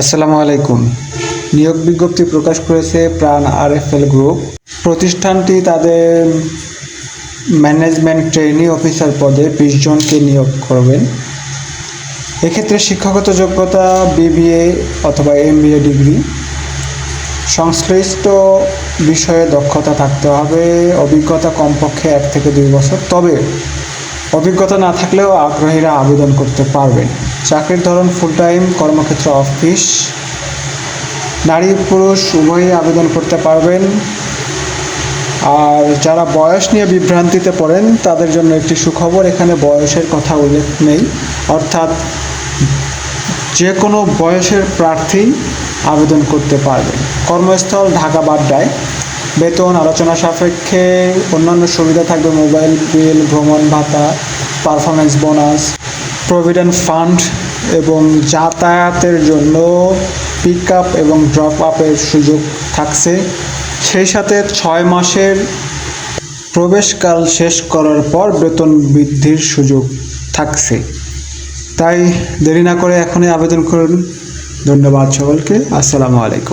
আসসালামু আলাইকুম। নিয়োগ বিজ্ঞপ্তি প্রকাশ করেছে প্রাণ আরএফএল গ্রুপ। প্রতিষ্ঠানটি তাদের ম্যানেজমেন্ট ট্রেনি অফিসার পদে বিশ জনকে নিয়োগ করবেন। এক্ষেত্রে শিক্ষাগত যোগ্যতা, বিবিএ অথবা এমবিএ ডিগ্রি। সংশ্লিষ্ট বিষয়ে দক্ষতা থাকতে হবে। অভিজ্ঞতা কমপক্ষে এক থেকে দুই বছর। তবে অভিজ্ঞতা না থাকলেও আগ্রহীরা আবেদন করতে পারবেন। চাকরির ধরন ফুল টাইম কর্মক্ষেত্র অফিস নারী, পুরুষ, উভয়ই আবেদন করতে পারবেন। আর যারা বয়স নিয়ে বিভ্রান্তিতে পড়েন, তাদের জন্য একটি সুখবর, এখানে বয়সের কথা উল্লেখ নেই। অর্থাৎ যে কোনো বয়সের প্রার্থী আবেদন করতে পারবেন। কর্মস্থল, ঢাকা, বাড্ডায়। বেতন, আলোচনা সাপেক্ষে অন্যান্য সুবিধা থাকবে, মোবাইল বিল, ভ্রমণ ভাতা পারফরমেন্স বোনাস প্রভিডেন্ট ফান্ড এবং যাতায়াতের জন্য পিক আপ এবং ড্রপ আপের সুযোগ থাকছে। সেই সাথে ছয় মাসের প্রবেশকাল শেষ করার পর বেতন বৃদ্ধির সুযোগ থাকছে। তাই দেরি না করে এখনই আবেদন করুন। ধন্যবাদ সকলকে। আসসালামু আলাইকুম।